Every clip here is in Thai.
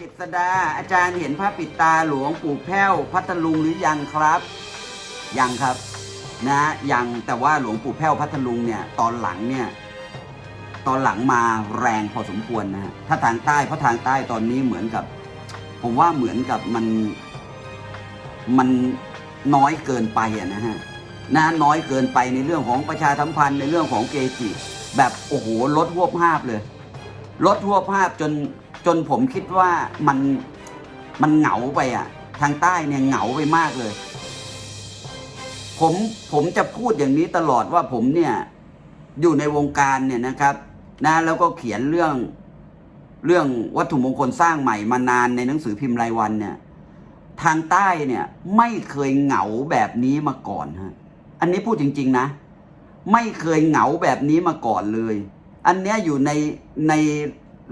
กิษดา อาจารย์เห็นพระปิดตาหลวงปู่แพ้ว พัทลุงหรือยังครับ ยังครับ นะยังแต่ว่าหลวงปู่แพ้วพัทลุงเนี่ยตอนหลังเนี่ยตอนหลังมาแรงพอสมควรนะฮะถ้าทางใต้เพราะทางใต้ตอนนี้เหมือนกับ ผมว่าเหมือนกับมันมันน้อยเกินไปนะฮะนะน้อยเกินไปในเรื่องของประชาสัมพันธ์ในเรื่องของเกจิแบบโอ้โหลดหวบภาพเลยลดหวบภาพจน จนผมคิดว่ามันมันเหงาไปอะ ทางใต้เนี่ยเหงาไปมากเลย ผมผมจะพูดอย่างนี้ตลอดว่าผมเนี่ยอยู่ในวงการเนี่ยนะครับนะแล้วก็เขียนเรื่องเรื่องวัตถุมงคลสร้างใหม่มานานในหนังสือพิมพ์รายวันเนี่ย ทางใต้เนี่ยไม่เคยเหงาแบบนี้มาก่อนฮะอันนี้พูดจริง ๆนะ ไม่เคยเหงาแบบนี้มาก่อนเลย อันเนี้ยอยู่ในใน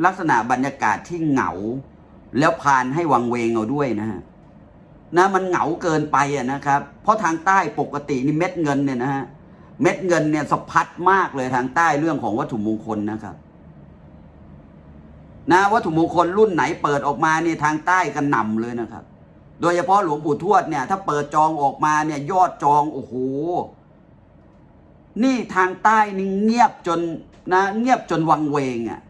ลักษณะบรรยากาศที่เหงา แล้วพานให้วังเวงเอาด้วยนะฮะนะมันเหงาเกินไปอะนะครับ เพราะทางใต้ปกตินี่เม็ดเงินเนี่ยนะฮะเม็ดเงินเนี่ยสะพัดมากเลยทางใต้เรื่องของวัตถุมงคลนะครับนะวัตถุมงคลรุ่นไหนเปิดออกมาเนี่ยทางใต้กันหน่ำเลยนะครับ โดยเฉพาะหลวงปู่ทวดเนี่ย ถ้าเปิดจองออกมาเนี่ย ยอดจองโอ้โหนี่ทางใต้นี่เงียบจนนะ เงียบจนวังเวงอะ่ะ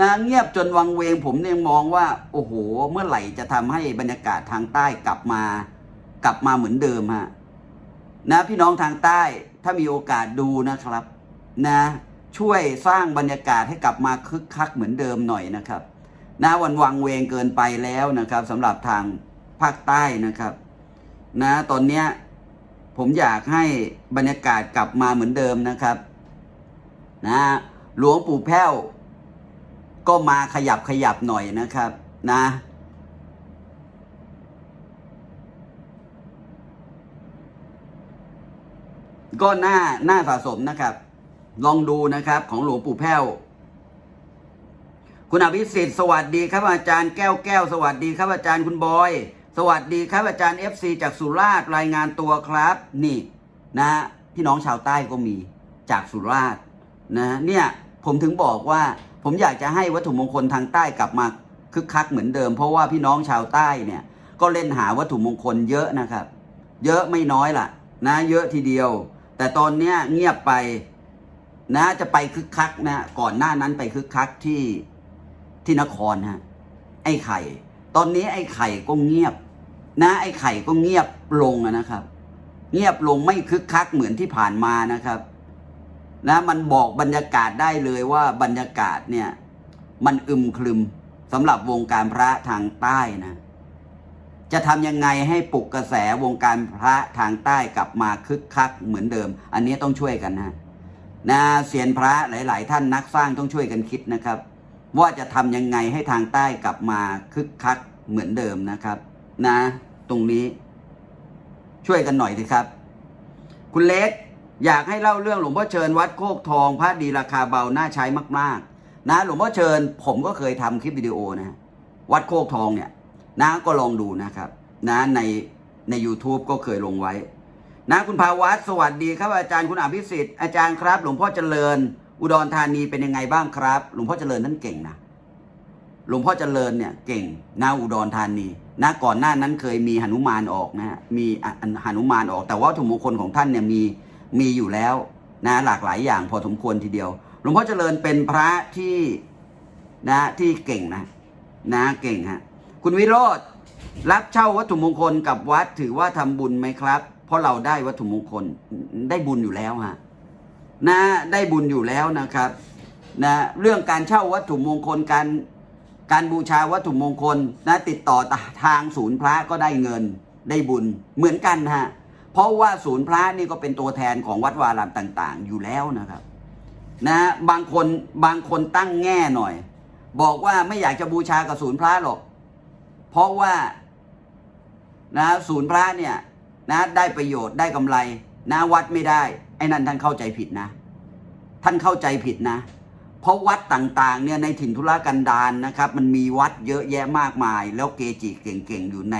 นะเงียบจนวังเวงผมเนี่ยมองว่า โอ้โห เมื่อไหร่จะทำให้บรรยากาศทางใต้กลับมา กลับมาเหมือนเดิมฮะนะพี่น้องทางใต้ถ้ามีโอกาสดูนะครับ นะ ช่วยสร้างบรรยากาศให้กลับมาคึกคักเหมือนเดิมหน่อยนะครับนะวันวังเวงเกินไปแล้วนะครับสำหรับทางภาคใต้นะครับ นะตอนเนี้ยผมอยากให้บรรยากาศกลับมาเหมือนเดิมนะครับ นะหลวงปู่แพ้ว ก็มาขยับขยับหน่อยนะครับนะก็น่าน่าสะสมนะครับ ลองดูนะครับของหลวงปู่แพ้ว คุณอภิสิทธิ์สวัสดีครับอาจารย์แก้วแก้วสวัสดีครับอาจารย์คุณบอย สวัสดีครับอาจารย์ FC จากสุราษฎร์รายงานตัวครับ นี่นะพี่น้องชาวใต้ก็มีจากสุราษฎร์นะเนี่ยผมถึงบอกว่า ผมอยากจะให้วัตถุมงคลทางใต้กลับมาคึกคักเหมือนเดิม เพราะว่าพี่น้องชาวใต้เนี่ยก็เล่นหาวัตถุมงคลเยอะนะครับ เยอะไม่น้อยล่ะ นะ เยอะทีเดียว แต่ตอนเนี้ยเงียบไปนะจะไปคึกคักนะก่อนหน้านั้นไปคึกคักที่ที่นครฮะไอ้ไข่ ตอนนี้ไอ้ไข่ก็เงียบ นะ ไอ้ไข่ก็เงียบลงนะครับ เงียบลงไม่คึกคักเหมือนที่ผ่านมานะครับ นะมันบอกบรรยากาศได้เลยว่าบรรยากาศเนี่ยมันอึมครึมสำหรับวงการพระทางใต้นะ จะทำยังไงให้ปลุกกระแสวงการพระทางใต้กลับมาคึกคักเหมือนเดิม อันนี้ต้องช่วยกันนะนะเสียนพระหลาย ๆ ท่านนักสร้างต้องช่วยกันคิดนะครับ ว่าจะทำยังไงให้ทางใต้กลับมาคึกคักเหมือนเดิมนะครับ นะ ตรงนี้ ช่วยกันหน่อยสิครับ คุณเล็ก อยากให้เล่าเรื่องหลวงพ่อเชิญวัดโคกทองพระดีราคาเบาน่าใช้มากๆ นะหลวงพ่อเชิญผมก็เคยทำคลิปวิดีโอนะวัดโคกทองเนี่ยนะก็ลองดูนะครับนะในใน YouTube ก็เคยลงไว้นะคุณภาวัตสวัสดีครับอาจารย์คุณอภิสิทธิ์อาจารย์ครับ หลวงพ่อเจริญ อุดรธานีเป็นยังไงบ้างครับ หลวงพ่อเจริญท่านเก่งนะหลวงพ่อเจริญเนี่ยเก่งนาอุดรธานีนะก่อนหน้านั้นเคยมีหนุมานออกนะฮะมีอันหนุมานออก แต่ว่าถุมงคลของท่านเนี่ยมี มีอยู่แล้วนะหลากหลายอย่างพอสมควรทีเดียว หลวงพ่อเจริญเป็นพระที่นะที่เก่งนะนะเก่งฮะคุณวิโรธรับเช่าวัตถุมงคลกับวัดถือว่าทำบุญไหมครับ เพราะเราได้วัตถุมงคลได้บุญอยู่แล้วฮะนะได้บุญอยู่แล้วนะครับนะเรื่องการเช่าวัตถุมงคลการการบูชาวัตถุมงคลนะติดต่อทางศูนย์พระก็ได้เงินได้บุญเหมือนกันฮะ เพราะว่าศูนย์พระนี่ก็เป็นตัวแทนของวัดวารามต่าง ๆ อยู่แล้วนะครับ นะบางคนบางคนตั้งแง่หน่อย บอกว่าไม่อยากจะบูชากับศูนย์พระหรอก เพราะว่านะศูนย์พระเนี่ยนะได้ประโยชน์ได้กำไรนะวัดไม่ได้ ไอ้นั่นท่านเข้าใจผิดนะ ท่านเข้าใจผิดนะ เพราะวัดต่างๆเนี่ยในถิ่นธุรกันดารนะครับ มันมีวัดเยอะแยะมากมาย แล้วเกจิเก่งๆอยู่ใน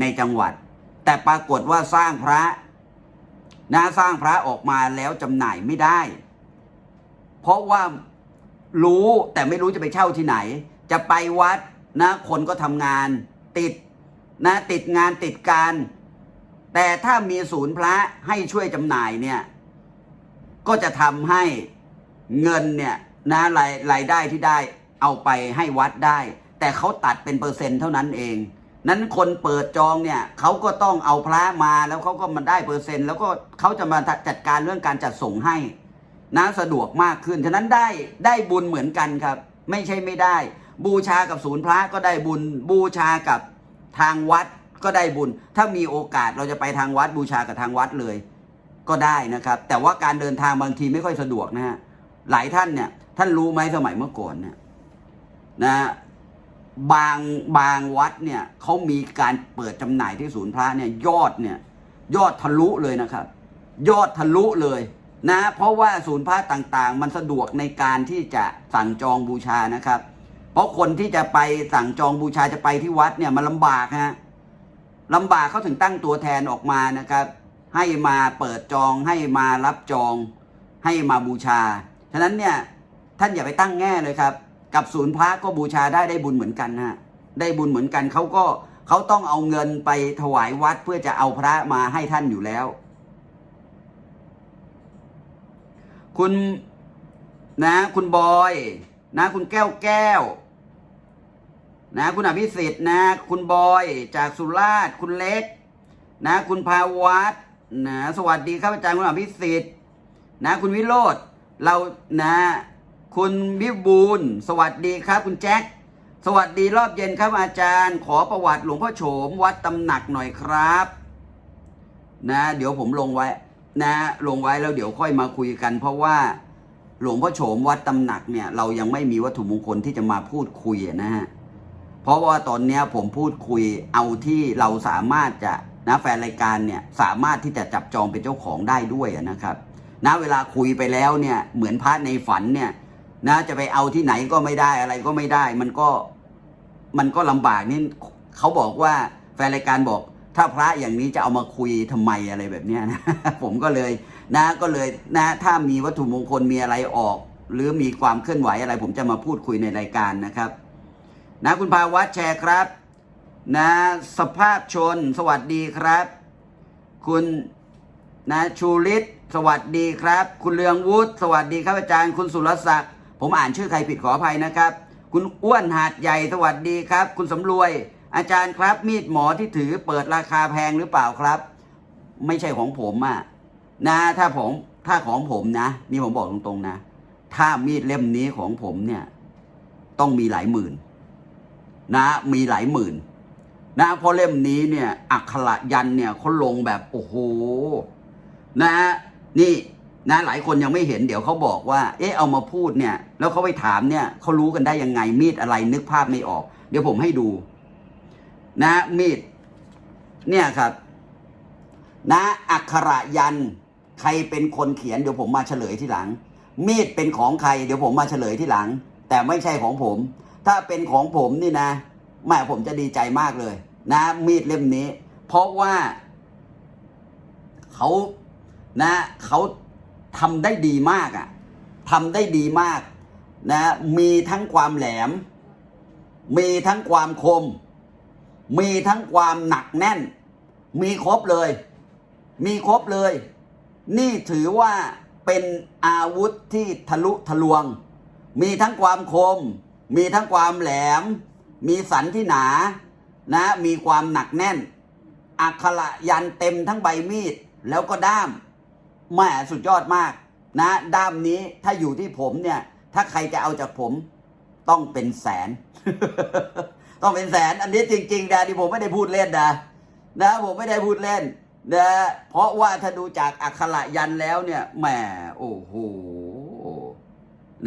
ในจังหวัด แต่ปรากฏว่าสร้างพระนะสร้างพระออกมาแล้วจำหน่ายไม่ได้ เพราะว่ารู้แต่ไม่รู้จะไปเช่าที่ไหน จะไปวัดนะคนก็ทำงานติดนะติดงานติดการ แต่ถ้ามีศูนย์พระให้ช่วยจำหน่ายเนี่ย ก็จะทำให้เงินเนี่ยนะรายรายได้ที่ได้เอาไปให้วัดได้ แต่เขาตัดเป็นเปอร์เซ็นต์เท่านั้นเอง นั้นคนเปิดจองเนี่ยเขาก็ต้องเอาพระมาแล้วเขาก็มาได้เปอร์เซ็นต์ แล้วก็เขาจะมาจัดการเรื่องการจัดส่งให้นะสะดวกมากขึ้น ฉะนั้นได้ได้บุญเหมือนกันครับ ไม่ใช่ไม่ได้ บูชากับศูนย์พระก็ได้บุญ บูชากับทางวัดก็ได้บุญ ถ้ามีโอกาสเราจะไปทางวัดบูชากับทางวัดเลย ก็ได้นะครับ แต่ว่าการเดินทางบางทีไม่ค่อยสะดวกนะฮะหลายท่านเนี่ยท่านรู้ไหมสมัยเมื่อก่อนเนี่ยนะ บางบางวัดเนี่ยเขามีการเปิดจำหน่ายที่ศูนย์พระเนี่ยยอดเนี่ยยอดทะลุเลยนะครับ ยอดทะลุเลยนะเพราะว่าศูนย์พระต่างๆ มันสะดวกในการที่จะสั่งจองบูชานะครับ เพราะคนที่จะไปสั่งจองบูชาจะไปที่วัดเนี่ยมันลำบากฮะลำบากเขาถึงตั้งตัวแทนออกมานะครับ ให้มาเปิดจองให้มารับจอง ให้มาบูชา ฉะนั้นเนี่ยท่านอย่าไปตั้งแง่เลยครับ กับศูนย์พระก็บูชาได้ได้บุญเหมือนกันฮะได้บุญเหมือนกันเขาก็เขาต้องเอาเงินไปถวายวัดเพื่อจะเอาพระมาให้ท่านอยู่แล้ว คุณนะ คุณบอยนะ คุณแก้วแก้ว นะ คุณอภิสิทธิ์นะ คุณบอยจากสุราษฎร์คุณเล็ก นะ คุณภาวัตนะสวัสดีครับอาจารย์คุณอภิสิทธิ์นะ คุณวิโรธเรานะ คุณวิบูลสวัสดีครับคุณแจ็คสวัสดีรอบเย็นครับอาจารย์ ขอประวัติหลวงพ่อโฉมวัดตำหนักหน่อยครับ นะ เดี๋ยวผมลงไว้ นะ ลงไว้แล้วเดี๋ยวค่อยมาคุยกัน เพราะว่าหลวงพ่อโฉมวัดตำหนักเนี่ย เรายังไม่มีวัตถุมงคลที่จะมาพูดคุยนะฮะเพราะว่าตอนนี้ผมพูดคุยเอาที่เราสามารถจะนะแฟนรายการเนี่ยสามารถที่จะจับจองเป็นเจ้าของได้ด้วยนะครับนะเวลาคุยไปแล้วเนี่ยเหมือนพระในฝันเนี่ย นะจะไปเอาที่ไหนก็ไม่ได้อะไรก็ไม่ได้ มันก็มันก็ลำบากนี่เขาบอกว่าแฟนรายการบอก ถ้าพระอย่างนี้จะเอามาคุยทำไมอะไรแบบเนี้ยนะผมก็เลยนะก็เลยนะถ้ามีวัตถุมงคลมีอะไรออก หรือมีความเคลื่อนไหวอะไร ผมจะมาพูดคุยในรายการนะครับ นะคุณภาวัตแชร์ครับ นะสภาพชน สวัสดีครับ คุณนะชูฤทธิ์สวัสดีครับ คุณเลืองวุฒิสวัสดีครับอาจารย์ คุณสุรศักดิ์ ผมอ่านชื่อใครผิดขออภัยนะครับ คุณอ้วนหาดใหญ่สวัสดีครับ คุณสำรวย อาจารย์ครับ มีดหมอที่ถือเปิดราคาแพงหรือเปล่าครับ ไม่ใช่ของผมอะนะถ้าผมถ้าของผมนะ นี่ผมบอกตรงๆนะ ถ้ามีดเล่มนี้ของผมเนี่ย ต้องมีหลายหมื่น นะ มีหลายหมื่น นะเพราะเล่มนี้เนี่ย อักขระยันเนี่ยเขาลงแบบโอ้โหนะนี่ นะหลายคนยังไม่เห็นเดี๋ยวเขาบอกว่า เอ๊ะเอามาพูดเนี่ย แล้วเขาไปถามเนี่ยเขารู้กันได้ยังไงมีดอะไรนึกภาพไม่ออก เดี๋ยวผมให้ดู นะมีด เนี่ยครับ นะอักขระยัน ใครเป็นคนเขียนเดี๋ยวผมมาเฉลยที่หลัง มีดเป็นของใคร เดี๋ยวผมมาเฉลยที่หลัง แต่ไม่ใช่ของผม ถ้าเป็นของผมนี่นะแม่ผมจะดีใจมากเลย นะ มีดเล่มนี้ เพราะว่าเขานะเขา ทำได้ดีมากอะ่ะทำได้ดีมากนะมีทั้งความแหลม มีทั้งความคม มีทั้งความหนักแน่น มีครบเลย มีครบเลย นี่ถือว่าเป็นอาวุธที่ทะลุทะลวง มีทั้งความคม มีทั้งความแหลม มีสันที่หนานะมีความหนักแน่น อักขระยันเต็มทั้งใบมีดแล้วก็ด้าม แหม่สุดยอดมากนะด้ามนี้ถ้าอยู่ที่ผมเนี่ย ถ้าใครจะเอาจากผมต้องเป็นแสน ต้องเป็นแสนอันนี้จริงๆนะที่ผมไม่ได้พูดเล่นนะนะผมไม่ได้พูดเล่นนะเพราะว่าถ้าดูจากอักขระยันแล้วเนี่ยแหมโอ้โห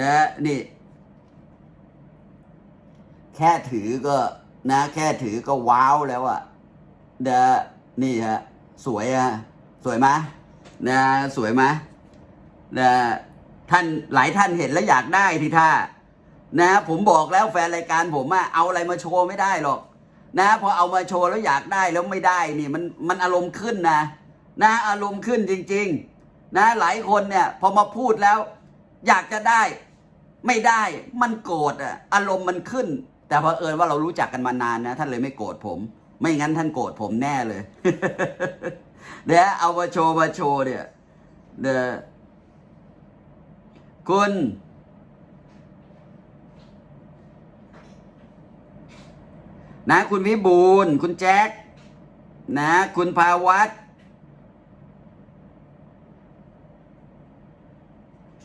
นะนี่ แค่ถือก็นะ แค่ถือก็ว้าวแล้วอะนะนี่ฮะสวยอะสวยไหม นะสวยไหมนะท่านหลายท่านเห็นแล้วอยากได้ทีท่านะผมบอกแล้วแฟนรายการผมอะเอาอะไรมาโชว์ไม่ได้หรอก นะพอเอามาโชว์แล้วอยากได้แล้วไม่ได้นี่มันมันอารมณ์ขึ้นนะนะอารมณ์ขึ้นจริง ๆ นะหลายคนเนี่ยพอมาพูดแล้ว อยากจะได้ ไม่ได้มันโกรธอะอารมณ์มันขึ้น แต่พอเอิญว่าเรารู้จักกันมานานนะ ท่านเลยไม่โกรธผม ไม่งั้นท่านโกรธผมแน่เลย เดี๋ยเอามาโชว์มาโชว์เนี่ยเดี๋ยวคุณ นะ คุณวิบูลย์คุณแจ็คนะ คุณภาวัต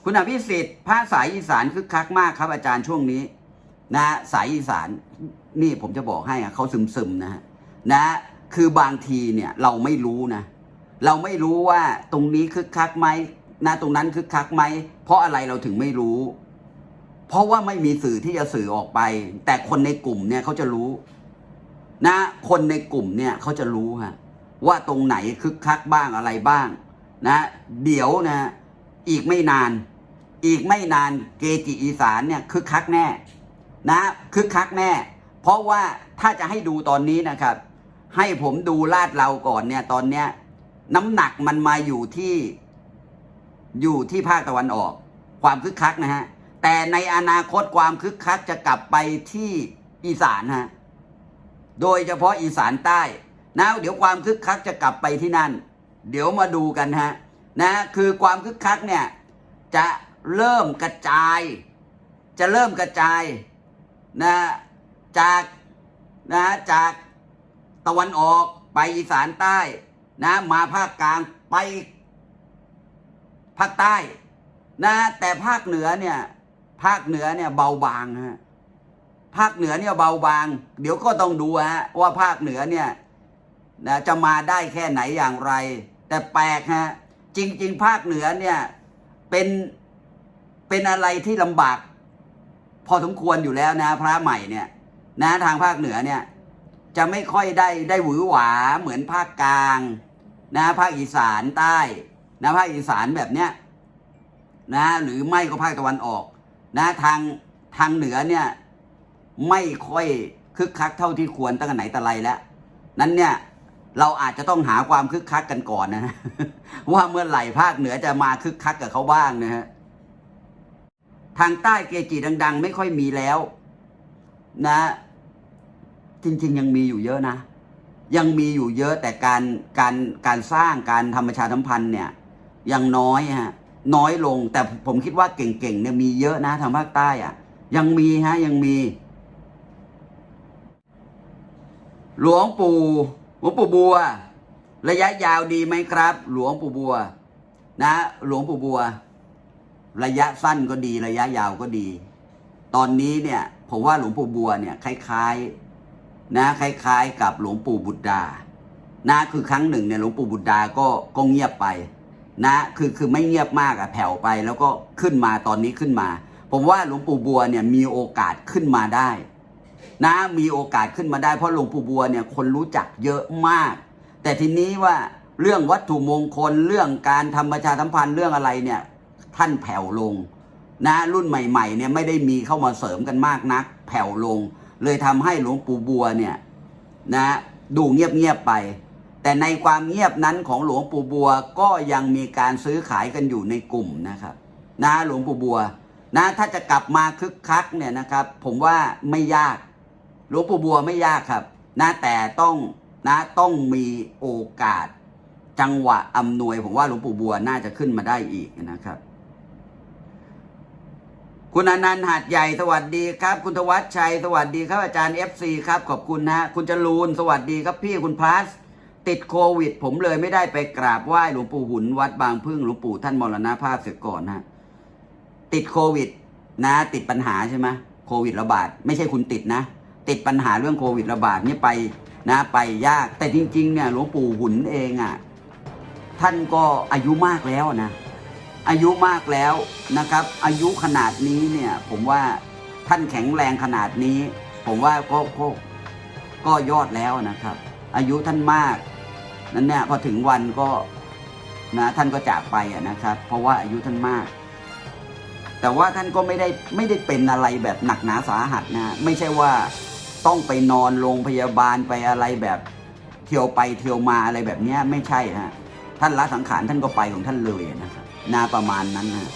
คุณอภิสิทธิ์ภาคสายอีสานคึกคักมากครับอาจารย์ช่วงนี้ นะ สายอีสาน นี่ผมจะบอกให้เขาซึมซึมๆนะฮะนะ คือบางทีเนี่ยเราไม่รู้นะ เราไม่รู้ว่าตรงนี้คึกคักไหมนะตรงนั้นคึกคักไหมเพราะอะไรเราถึงไม่รู้ เพราะว่าไม่มีสื่อที่จะสื่อออกไป แต่คนในกลุ่มเนี่ยเขาจะรู้ นะ คนในกลุ่มเนี่ยเขาจะรู้ฮะว่าตรงไหนคึกคักบ้างอะไรบ้าง นะ เดี๋ยวนะ อีกไม่นาน อีกไม่นานเกจิอีสานเนี่ยคึกคักแน่ นะคึกคักแน่ เพราะว่าถ้าจะให้ดูตอนนี้นะครับ ให้ผมดูลาดเราก่อนเนี่ย ตอนเนี้ย น้ำหนักมันมาอยู่ที่ อยู่ที่ภาคตะวันออก ความคึกคักนะฮะ แต่ในอนาคตความคึกคักจะกลับไปที่อีสานฮะ โดยเฉพาะอีสานใต้นะเดี๋ยวความคึกคักจะกลับไปที่นั่น เดี๋ยวมาดูกันฮะนะคือความคึกคักเนี่ย จะเริ่มกระจาย จะเริ่มกระจายนะจากนะจาก ตะวันออกไปอีสานใต้นะ มาภาคกลางไปภาคใต้นะแต่ภาคเหนือเนี่ยภาคเหนือเนี่ยเบาบางฮะภาคเหนือเนี่ยเบาบาง เดี๋ยวก็ต้องดูฮะว่าภาคเหนือเนี่ยนะจะมาได้แค่ไหนอย่างไร แต่แปลกฮะจริง ๆ ภาคเหนือเนี่ยเป็นเป็นอะไรที่ลำบาก พอสมควรอยู่แล้วนะ พระใหม่เนี่ย นะทางภาคเหนือเนี่ย จะไม่ค่อยได้ได้หวือหวาเหมือนภาคกลางนะภาคอีสานใต้นะภาคอีสานแบบเนี้ยนะหรือไม่ก็ภาคตะวันออกนะทางทางเหนือเนี่ยไม่ค่อยคึกคักเท่าที่ควรตั้งแต่ไหนแต่ไรแล้ว นั้นเนี่ยเราอาจจะต้องหาความคึกคักกันก่อนนะว่าเมื่อไหร่ภาคเหนือจะมาคึกคักกับเขาบ้างนะฮะทางใต้เกจิดัง ๆ ไม่ค่อยมีแล้ว นะ จริง ๆ ยังมีอยู่เยอะนะ ยังมีอยู่เยอะแต่การการการสร้างการทำประชาสัมพันธ์เนี่ยยังน้อยฮะน้อยลงแต่ผมคิดว่าเก่งๆเนี่ยมีเยอะนะทางภาคใต้อะยังมีฮะยังมี หลวงปู่หลวงปู่บัว ระยะยาวดีไหมครับ หลวงปู่บัว นะ หลวงปู่บัว ระยะสั้นก็ดี ระยะยาวก็ดี ตอนนี้เนี่ย ผมว่าหลวงปู่บัวเนี่ยคล้ายๆ นะคล้ายๆ กับหลวงปู่บุตรดา นะคือครั้งหนึ่งเนี่ยหลวงปู่บุตรดาก็ก็เงียบไปนะคือคือไม่เงียบมากอะแผ่วไปแล้วก็ขึ้นมาตอนนี้ขึ้นมา ผมว่าหลวงปู่บัวเนี่ยมีโอกาสขึ้นมาได้ นะมีโอกาสขึ้นมาได้เพราะหลวงปู่บัวเนี่ยคนรู้จักเยอะมาก แต่ทีนี้ว่าเรื่องวัตถุมงคลเรื่องการทำประชาสัมพันธ์เรื่องอะไรเนี่ยท่านแผ่วลง นะรุ่นใหม่ๆเนี่ยไม่ได้มีเข้ามาเสริมกันมากนัก แผ่วลง เลยทำให้หลวงปู่บัวเนี่ยนะดูเงียบๆไป แต่ในความเงียบนั้นของหลวงปู่บัวก็ยังมีการซื้อขายกันอยู่ในกลุ่มนะครับนะหลวงปู่บัวนะถ้าจะกลับมาคึกคักเนี่ยนะครับ ผมว่าไม่ยาก หลวงปู่บัวไม่ยากครับนะแต่ต้องนะต้องมีโอกาส จังหวะอำนวย ผมว่าหลวงปู่บัวน่าจะขึ้นมาได้อีกนะครับ คุณอนันต์หาดใหญ่สวัสดีครับ คุณธวัชชัย สวัสดีครับอาจารย์ FC ครับ ขอบคุณนะคุณจรูนสวัสดีครับพี่คุณพลัสติดโควิด ผมเลยไม่ได้ไปกราบไหว้หลวงปู่หุนวัดบางพึ่งหลวงปู่ท่านมรณภาพเสียก่อนนะติดโควิด นะ ติดปัญหาใช่ไหมโควิดระบาด ไม่ใช่คุณติดนะ ติดปัญหาเรื่องโควิดระบาดนี่ไปนะไปยากแต่จริง ๆ เนี่ยหลวงปู่หุนเองอะท่านก็อายุมากแล้วนะ อายุมากแล้วนะครับ อายุขนาดนี้เนี่ย ผมว่าท่านแข็งแรงขนาดนี้ ผมว่าก็ก็ก็ยอดแล้วนะครับ อายุท่านมากนั้นเนี่ยพอถึงวันก็นะท่านก็จากไปนะครับ เพราะว่าอายุท่านมาก แต่ว่าท่านก็ไม่ได้ไม่ได้เป็นอะไรแบบหนักหนาสาหัสนะไม่ใช่ว่าต้องไปนอนโรงพยาบาลไปอะไรแบบเที่ยวไปเที่ยวมาอะไรแบบนี้ไม่ใช่ฮะท่านละสังขารท่านก็ไปของท่านเลยนะครับ นาประมาณนั้นนะ